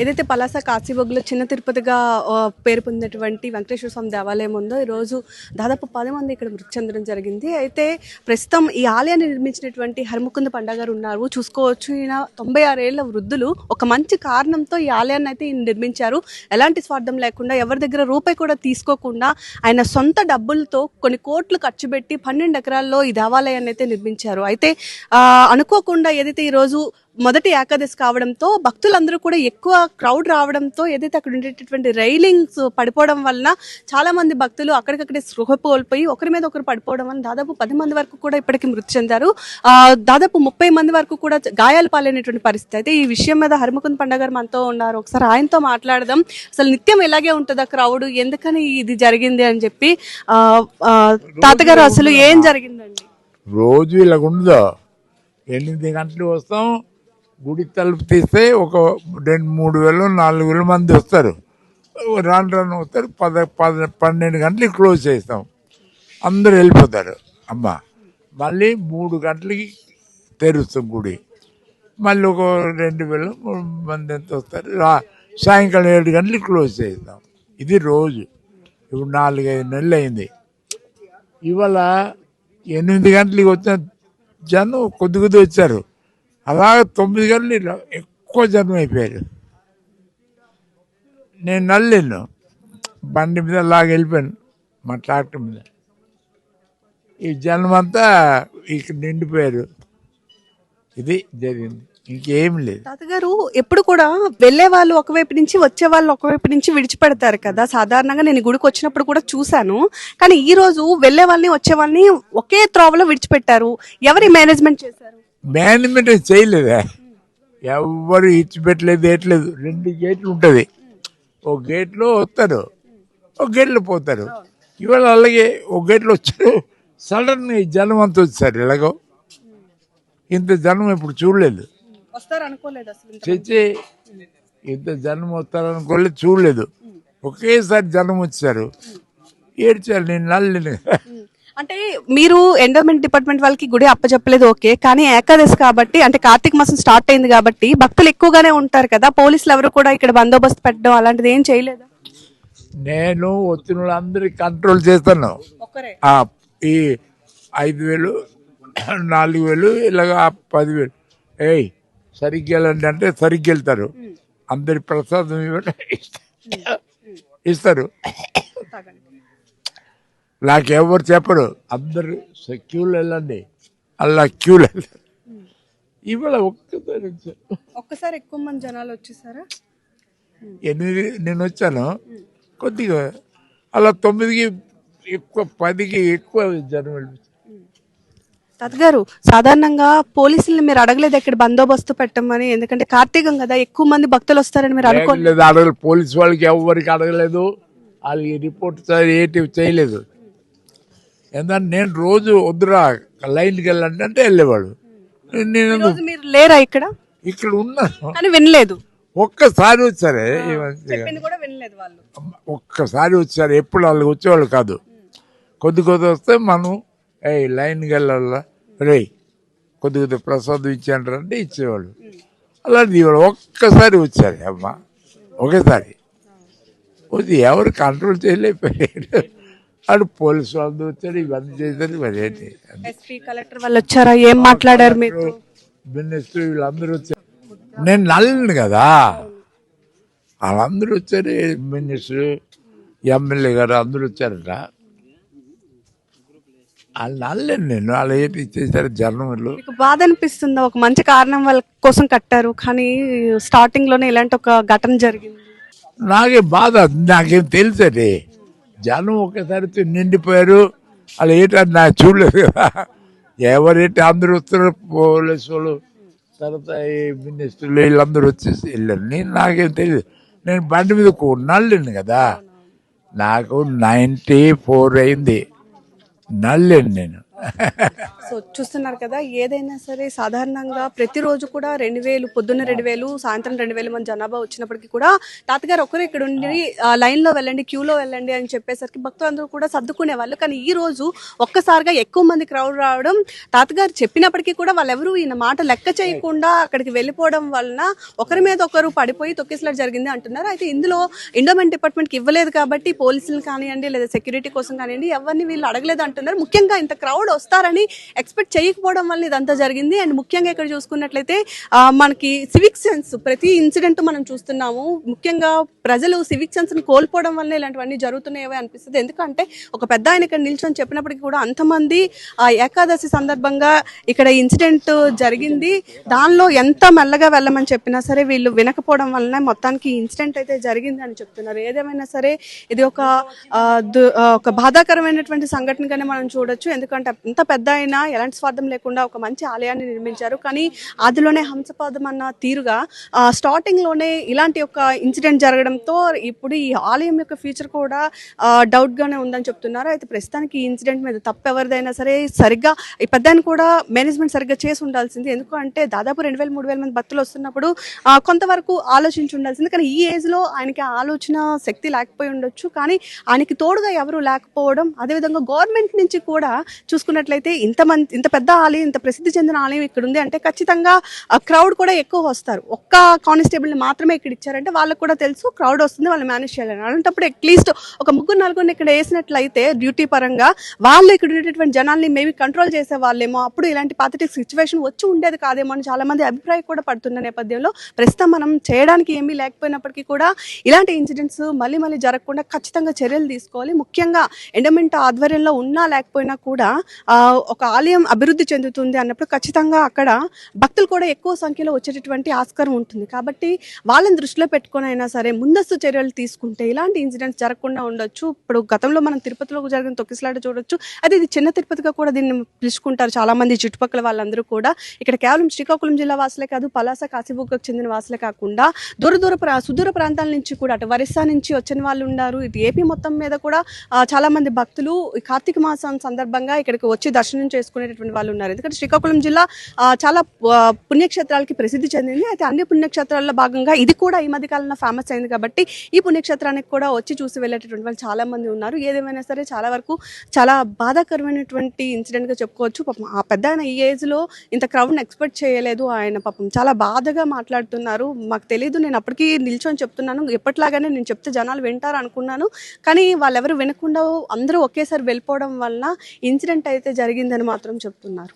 ఏదైతే పలాస కాశీబొగ్గులో చిన్న తిరుపతిగా పేరు పొందినటువంటి వెంకటేశ్వర స్వామి దేవాలయం ఉందో ఈరోజు దాదాపు పది మంది ఇక్కడ మృతి చెందడం జరిగింది. అయితే ప్రస్తుతం ఈ ఆలయాన్ని నిర్మించినటువంటి హరిముకుంద పండగారు ఉన్నారు. చూసుకోవచ్చు ఈయన తొంభై ఆరేళ్ళ వృద్ధులు. ఒక మంచి కారణంతో ఈ ఆలయాన్ని అయితే ఈయన నిర్మించారు. ఎలాంటి స్వార్థం లేకుండా ఎవరి దగ్గర రూపాయి కూడా తీసుకోకుండా ఆయన సొంత డబ్బులతో కొన్ని కోట్లు ఖర్చు పెట్టి పన్నెండు ఎకరాల్లో ఈ దేవాలయాన్ని అయితే నిర్మించారు. అయితే అనుకోకుండా ఏదైతే ఈరోజు మొదటి ఏకాదశి కావడంతో భక్తులందరూ కూడా ఎక్కువ క్రౌడ్ రావడంతో ఏదైతే అక్కడ ఉండేటటువంటి రైలింగ్స్ పడిపోవడం వలన చాలా మంది భక్తులు అక్కడికక్కడే స్పృహ కోల్పోయి ఒకరి మీద ఒకరు పడిపోవడం వలన దాదాపు పది మంది వరకు కూడా ఇప్పటికి మృతి చెందారు. దాదాపు ముప్పై మంది వరకు కూడా గాయాలు పాలైనటువంటి పరిస్థితి అయితే ఈ విషయం మీద హరిముకుంద్ పండగ గారు మనతో ఉన్నారు. ఒకసారి ఆయనతో మాట్లాడదాం. అసలు నిత్యం ఇలాగే ఉంటుందా క్రౌడ్? ఎందుకని ఇది జరిగింది అని చెప్పి తాతగారు అసలు ఏం జరిగిందండి? రోజు ఇలా ఉండదు ఎనిమిది గంటలు వస్తాం. గుడి తలుపు తీస్తే ఒక రెండు మూడు వేలు నాలుగు వేల మంది వస్తారు. రాను రాను వస్తారు. పద పద పన్నెండు గంటలకి క్లోజ్ చేస్తాం. అందరూ వెళ్ళిపోతారు. అమ్మ మళ్ళీ మూడు గంటలకి తెరుస్తాం గుడి. మళ్ళీ ఒక రెండు వేలు మూడు మంది ఎంత వస్తారు? సాయంకాలం ఏడు గంటలకి క్లోజ్ చేస్తాం. ఇది రోజు. ఇప్పుడు నాలుగైదు నెలలు అయింది. ఇవాళ ఎనిమిది గంటలకి వచ్చిన జనం కొద్ది కొద్ది వచ్చారు. అలాగే తొమ్మిది గంటలు ఇలా ఎక్కువ జనం అయిపోయారు నేను నల్లిను బండి మీద లాగా వెళ్ళిపోయాను మా ట్రాక్టర్ మీద. ఈ జనం అంతా ఇక్కడ నిండిపోయారు. ఇది జరిగింది. ఇంకేం లేదు. తాతగారు ఎప్పుడు కూడా వెళ్ళే వాళ్ళు ఒకవైపు నుంచి వచ్చే వాళ్ళు ఒకవైపు నుంచి విడిచిపెడతారు కదా. సాధారణంగా నేను గుడికి వచ్చినప్పుడు కూడా చూశాను. కానీ ఈ రోజు వెళ్ళే వాళ్ళని వచ్చే వాళ్ళని ఒకే త్రోవలో విడిచిపెట్టారు. ఎవరి మేనేజ్మెంట్ చేశారు? మేనేజ్మెంట్ చేయలేదా? ఎవరు ఇచ్చిపెట్టలేదు ఏట్లేదు. రెండు గేట్లు ఉంటుంది. ఒక గేట్లో వస్తారు. ఒక గేట్లో పోతారు. ఇవాళ అలాగే ఒక గేట్లో వచ్చారు. సడన్ ఈ జనం అంతా వచ్చారు. ఎలాగో? ఇంత జనం ఇప్పుడు చూడలేదు. చచ్చి ఇంత జనం వస్తారనుకోలేదు చూడలేదు. ఒకేసారి జనం వచ్చారు. ఏడ్చారు నేను నల్లిని. అంటే మీరు ఎండోమెంట్ డిపార్ట్మెంట్ వాళ్ళకి గుడి అప్పచెప్పలేదు ఓకే. కానీ ఏకాదశి కాబట్టి అంటే కార్తీక మాసం స్టార్ట్ అయింది కాబట్టి భక్తులు ఎక్కువగానే ఉంటారు కదా. పోలీసులు ఎవరు కూడా ఇక్కడ బందోబస్తు పెట్టడం అలాంటిది ఏం చేయలేదా? నేను వచ్చిన వాళ్ళందరికీ కంట్రోల్ చేస్తాను ఈ ఐదు వేలు నాలుగు వేలు ఇలాగ పదివేలు ఏయ్ సరిగ్గా వెళ్ళండి అంటే సరిగ్గా వెళ్తారు. అందరి ప్రసాదం ఇవ్వండి ఇస్తారు. నాకెవరు చెప్పరు. అందరు క్యూలు వెళ్ళండి. అలా క్యూలు వెళ్తారు ఇవాళ ఒక్కసారి వచ్చాను ఒక్కసారి ఎక్కువ మంది జనాలు వచ్చేసారా? ఎనిమిది నేను వచ్చాను. కొద్దిగా అలా తొమ్మిదికి ఎక్కువ పదికి ఎక్కువ జనం తాతగారు సాధారణంగా పోలీసుల్ని మీరు అడగలేదు ఇక్కడ బందోబస్తు పెట్టమని? ఎందుకంటే కార్తీకం కదా ఎక్కువ మంది భక్తులు వస్తారని మీరు అనుకో లేదు అడగలేదు. పోలీస్ వాళ్ళకి ఎవరికి అడగలేదు. వాళ్ళకి రిపోర్ట్ ఏంటి చేయలేదు. ఎందుకంటే నేను రోజు వద్దురా లైన్కి వెళ్ళండి అంటే వెళ్ళేవాడు. నేను రోజు మీరు లేరా ఇక్కడ? ఇక్కడ ఉన్నాను. కానీ వినలేదు. ఒక్కసారి వచ్చారే ఈ మధ్య. చెప్పింది కూడా వినలేదు వాళ్ళు. ఒక్కసారి వచ్చారు. ఎప్పుడు వాళ్ళకి వచ్చేవాళ్ళు కాదు. కొద్ది కొద్ది వస్తే మనం ఏ లైన్కి వెళ్ళాలా? రే కొద్ది కొద్ది ప్రసాదం ఇచ్చాంటారు అంటే ఇచ్చేవాళ్ళు. అలాంటి ఇవాళ ఒక్కసారి వచ్చారు అమ్మ. ఒకేసారి. వచ్చి ఎవరు కంట్రోల్ చేయలేకపోయారు. అటు పోలీసు వాళ్ళు వచ్చారు ఇవన్నీ చేశారు ఏంటి? ఎస్పీ కలెక్టర్ వాళ్ళు వచ్చారా? ఏం మాట్లాడారు మీరు మినిస్టర్ వీళ్ళందరూ వచ్చారు. నేను నల్లని కదా? వాళ్ళందరూ వచ్చారు మినిస్టర్ ఎమ్మెల్యే గారు అందరూ వచ్చారట. వాళ్ళు నల్లని నేను వాళ్ళు ఏంటి చేశారు మీకు బాధ అనిపిస్తుందా? ఒక మంచి కారణం వాళ్ళ కోసం కట్టారు కానీ స్టార్టింగ్లోనే ఇలాంటి ఒక ఘటన జరిగింది. నాకే బాధ నాకేం తెలుసండి జనం ఒకేసారి నిండిపోయారు. వాళ్ళు ఏంటని నాకు చూడలేదు కదా. ఎవరేంటి అందరూ వస్తున్నారు పోలీసు వాళ్ళు తర్వాత మినిస్టర్లు వీళ్ళందరూ వచ్చేసి వెళ్ళారు. నేను నాకేం తెలియదు. నేను బండి మీద నల్లింది కదా. నాకు నైంటీ ఫోర్ అయింది. నల్లేను నేను. సో చూస్తున్నారు కదా ఏదైనా సరే సాధారణంగా ప్రతిరోజు కూడా రెండు వేలు పొద్దున్న రెండు వేలు సాయంత్రం రెండు వేలు మంది జనాభా వచ్చినప్పటికీ కూడా తాతగారు ఒకరు ఇక్కడ ఉండి లైన్ లైన్లో వెళ్ళండి క్యూలో వెళ్ళండి అని చెప్పేసరికి భక్తులందరూ కూడా సర్దుకునే వాళ్ళు. కానీ ఈ రోజు ఒక్కసారిగా ఎక్కువ మంది క్రౌడ్ రావడం తాతగారు చెప్పినప్పటికీ కూడా వాళ్ళెవరూ ఈయన మాట లెక్క చేయకుండా అక్కడికి వెళ్ళిపోవడం వలన ఒకరి మీద ఒకరు పడిపోయి తొక్కిసలాట జరిగింది అంటున్నారు. అయితే ఇందులో ఇండోమెంట్ డిపార్ట్మెంట్కి ఇవ్వలేదు కాబట్టి పోలీసులు కానివ్వండి లేదా సెక్యూరిటీ కోసం కానివ్వండి ఎవరిని వీళ్ళు అడగలేదు అంటున్నారు. ముఖ్యంగా ఇంత క్రౌడ్ వస్తారని ఎక్స్పెక్ట్ చేయకపోవడం వల్ల ఇదంతా జరిగింది. అండ్ ముఖ్యంగా ఇక్కడ చూసుకున్నట్లయితే మనకి సివిక్ సెన్స్ ప్రతి ఇన్సిడెంట్ మనం చూస్తున్నాము. ముఖ్యంగా ప్రజలు సివిక్ సెన్స్ను కోల్పోవడం వల్ల ఇలాంటివన్నీ జరుగుతున్నాయో అనిపిస్తుంది. ఎందుకంటే ఒక పెద్ద ఆయన ఇక్కడ నిల్చొని చెప్పినప్పటికీ కూడా అంతమంది ఆ ఏకాదశి సందర్భంగా ఇక్కడ ఇన్సిడెంట్ జరిగింది. దానిలో ఎంత మెల్లగా వెళ్ళమని చెప్పినా సరే వీళ్ళు వినకపోవడం వలన మొత్తానికి ఇన్సిడెంట్ అయితే జరిగింది అని చెప్తున్నారు. ఏదేమైనా సరే ఇది ఒక దు- ఒక బాధాకరమైనటువంటి సంఘటనగానే మనం చూడొచ్చు. ఎందుకంటే ఎంత పెద్ద అయినా ఎలాంటి స్వార్థం లేకుండా ఒక మంచి ఆలయాన్ని నిర్మించారు. కానీ ఆదిలోనే హంసపాదం అన్న తీరుగా స్టార్టింగ్లోనే స్టార్టింగ్లోనే ఇలాంటి ఒక ఇన్సిడెంట్ జరగడంతో ఇప్పుడు ఈ ఆలయం యొక్క ఫ్యూచర్ కూడా డౌట్గానే ఉందని చెప్తున్నారు. అయితే ప్రస్తుతానికి ఈ ఇన్సిడెంట్ మీద తప్పు ఎవరిదైనా సరే సరిగ్గా ఈ పెద్ద కూడా మేనేజ్మెంట్ సరిగ్గా చేసి ఉండాల్సింది. ఎందుకంటే దాదాపు రెండు వేల మూడు వేల మంది భక్తులు వస్తున్నప్పుడు కొంతవరకు ఆలోచించి ఉండాల్సింది. కానీ ఈ ఏజ్లో ఆయనకి ఆలోచన శక్తి లేకపోయి ఉండొచ్చు. కానీ ఆయనకి తోడుగా ఎవరు లేకపోవడం అదేవిధంగా గవర్నమెంట్ నుంచి కూడా చూసుకున్నట్లయితే ఇంత మంది ఇంత పెద్ద ఆలయం ఇంత ప్రసిద్ధి చెందిన ఆలయం ఇక్కడ ఉంది అంటే ఖచ్చితంగా క్రౌడ్ కూడా ఎక్కువ వస్తారు. ఒక్క కానిస్టేబుల్ని మాత్రమే ఇక్కడ ఇచ్చారంటే వాళ్ళకి కూడా తెలుసు క్రౌడ్ వస్తుంది వాళ్ళు మేనేజ్ చేయాలని అలాంటప్పుడు అట్లీస్ట్ ఒక ముగ్గురు నలుగురిని ఇక్కడ వేసినట్లయితే డ్యూటీ పరంగా వాళ్ళు ఇక్కడ ఉండేటటువంటి జనాల్ని మేబీ కంట్రోల్ చేసే వాళ్ళేమో అప్పుడు ఇలాంటి పాథటిక్ సిచ్యువేషన్ వచ్చి ఉండేది కాదేమో అని చాలామంది అభిప్రాయం కూడా పడుతున్న నేపథ్యంలో ప్రస్తుతం మనం చేయడానికి ఏమీ లేకపోయినప్పటికీ కూడా ఇలాంటి ఇన్సిడెంట్స్ మళ్ళీ మళ్ళీ జరగకుండా ఖచ్చితంగా చర్యలు తీసుకోవాలి. ముఖ్యంగా ఎండమెంట్ ఆధ్వర్యంలో ఉన్నా లేకపోయినా కూడా ఒక ఆలయం అభివృద్ధి చెందుతుంది అన్నప్పుడు ఖచ్చితంగా అక్కడ భక్తులు కూడా ఎక్కువ సంఖ్యలో వచ్చేటటువంటి ఆస్కారం ఉంటుంది. కాబట్టి వాళ్ళని దృష్టిలో పెట్టుకొని అయినా సరే ముందస్తు చర్యలు తీసుకుంటే ఇలాంటి ఇన్సిడెంట్స్ జరగకుండా ఉండొచ్చు. ఇప్పుడు గతంలో మనం తిరుపతిలో జరిగిన తొక్కిసలాట చూడొచ్చు. అదే ఇది చిన్న తిరుపతిగా కూడా దీన్ని పిలుచుకుంటారు చాలామంది చుట్టుపక్కల వాళ్ళందరూ కూడా. ఇక్కడ కేవలం శ్రీకాకుళం జిల్లా వాసులే కాదు పలాస కాశీబుగ్గకు చెందిన వాసులే కాకుండా దూర దూర ప్రా సుదూర ప్రాంతాల నుంచి కూడా అటు వరిస్సా నుంచి వచ్చిన వాళ్ళు ఉన్నారు. ఇటు ఏపీ మొత్తం మీద కూడా చాలామంది భక్తులు కార్తీక మాసం సందర్భంగా ఇక్కడ ఇక్కడికి వచ్చి దర్శనం చేసుకునేటటువంటి వాళ్ళు ఉన్నారు. ఎందుకంటే శ్రీకాకుళం జిల్లా చాలా పుణ్యక్షేత్రాలకి ప్రసిద్ధి చెందింది. అయితే అన్ని పుణ్యక్షేత్రాల్లో భాగంగా ఇది కూడా ఈ మధ్య కాలంలో ఫేమస్ అయింది కాబట్టి ఈ పుణ్యక్షేత్రానికి కూడా వచ్చి చూసి వెళ్ళేటటువంటి వాళ్ళు చాలా మంది ఉన్నారు. ఏదేమైనా సరే చాలా వరకు చాలా బాధాకరమైనటువంటి ఇన్సిడెంట్గా చెప్పుకోవచ్చు. పాపం ఆ పెద్ద ఆయన ఈ ఏజ్లో ఇంత క్రౌడ్ ఎక్స్పెక్ట్ చేయలేదు ఆయన. పాపం చాలా బాధగా మాట్లాడుతున్నారు. మాకు తెలియదు నేను అప్పటికి నిల్చొని చెప్తున్నాను. ఎప్పటిలాగానే నేను చెప్తే జనాలు వింటారు అనుకున్నాను కానీ వాళ్ళెవరు వినకుండా అందరూ ఒకేసారి వెళ్ళిపోవడం వలన ఇన్సిడెంట్ అయితే జరిగిందని మాత్రం చెప్తున్నారు.